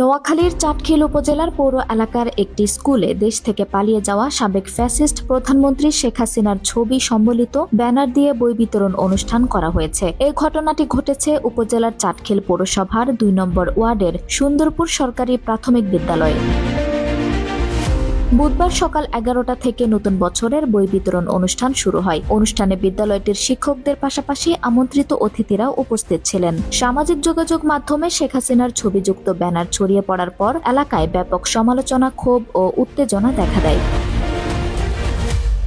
নোয়াখালীর চাটখিল উপজেলার পৌর এলাকার একটি স্কুলে দেশ থেকে পালিয়ে যাওয়া সাবেক ফ্যাসিস্ট প্রধানমন্ত্রী শেখ হাসিনার ছবি সম্বলিত ব্যানার দিয়ে বই বিতরণ অনুষ্ঠান করা হয়েছে। এই ঘটনাটি ঘটেছে উপজেলার চাটখিল পৌরসভার দুই নম্বর ওয়ার্ডের সুন্দরপুর সরকারি প্রাথমিক বিদ্যালয়ে। বুধবার সকাল এগারোটা থেকে নতুন বছরের বই বিতরণ অনুষ্ঠান শুরু হয়। অনুষ্ঠানে বিদ্যালয়টির শিক্ষকদের পাশাপাশি আমন্ত্রিত অতিথিরাও উপস্থিত ছিলেন। সামাজিক যোগাযোগ মাধ্যমে শেখ হাসিনার ছবিযুক্ত ব্যানার ছড়িয়ে পড়ার পর এলাকায় ব্যাপক সমালোচনা, ক্ষোভ ও উত্তেজনা দেখা দেয়।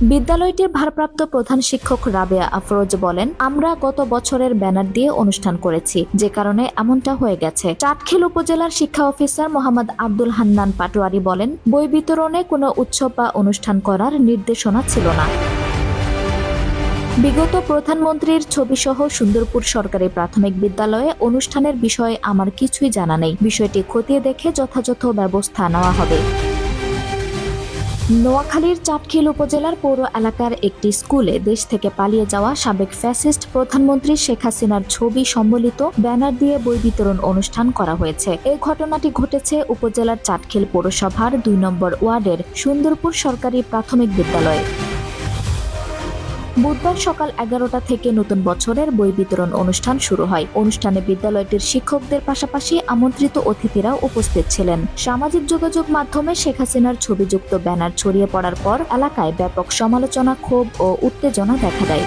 বিদ্যালয়টির ভারপ্রাপ্ত প্রধান শিক্ষক রাবেয়া আফরোজ বলেন, আমরা গত বছরের ব্যানার দিয়ে অনুষ্ঠান করেছি, যে কারণে এমনটা হয়ে গেছে। চাটখিল উপজেলার শিক্ষা অফিসার মোহাম্মদ আব্দুল হান্নান পাটোয়ারি বলেন, বই বিতরণে কোনো উৎসব বা অনুষ্ঠান করার নির্দেশনা ছিল না। বিগত প্রধানমন্ত্রীর ছবিসহ সুন্দরপুর সরকারি প্রাথমিক বিদ্যালয়ে অনুষ্ঠানের বিষয়ে আমার কিছুই জানা নেই। বিষয়টি খতিয়ে দেখে যথাযথ ব্যবস্থা নেওয়া হবে। নোয়াখালীর চাটখিল উপজেলার পৌর এলাকার একটি স্কুলে দেশ থেকে পালিয়ে যাওয়া সাবেক ফ্যাসিস্ট প্রধানমন্ত্রী শেখ হাসিনার ছবি সম্বলিত ব্যানার দিয়ে বই বিতরণ অনুষ্ঠান করা হয়েছে। এই ঘটনাটি ঘটেছে উপজেলার চাটখিল পৌরসভার দুই নম্বর ওয়ার্ডের সুন্দরপুর সরকারি প্রাথমিক বিদ্যালয়ে। বুধবার সকাল এগারোটা থেকে নতুন বছরের বই বিতরণ অনুষ্ঠান শুরু হয়। অনুষ্ঠানে বিদ্যালয়টির শিক্ষকদের পাশাপাশি আমন্ত্রিত অতিথিরা উপস্থিত ছিলেন। সামাজিক যোগাযোগ মাধ্যমে শেখ হাসিনার ছবিযুক্ত ব্যানার ছড়িয়ে পড়ার পর এলাকায় ব্যাপক সমালোচনা, ক্ষোভ ও উত্তেজনা দেখা দেয়।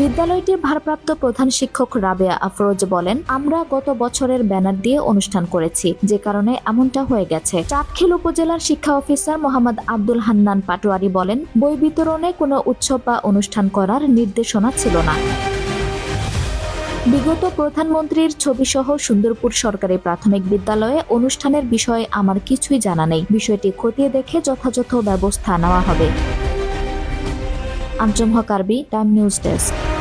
বিদ্যালয়টির ভারপ্রাপ্ত প্রধান শিক্ষক রাবেয়া আফরোজ বলেন, আমরা গত বছরের ব্যানার দিয়ে অনুষ্ঠান করেছি, যে কারণে এমনটা হয়ে গেছে। চাটখিল উপজেলার শিক্ষা অফিসার মোহাম্মদ আব্দুল হান্নান পাটোয়ারি বলেন, বই বিতরণে কোনো উৎসব বা অনুষ্ঠান করার নির্দেশনা ছিল না। বিগত প্রধানমন্ত্রীর ছবিসহ সুন্দরপুর সরকারি প্রাথমিক বিদ্যালয়ে অনুষ্ঠানের বিষয়ে আমার কিছুই জানা নেই। বিষয়টি খতিয়ে দেখে যথাযথ ব্যবস্থা নেওয়া হবে। আঞ্চম হক আরবি টাইম নিউজ ডেস্ক।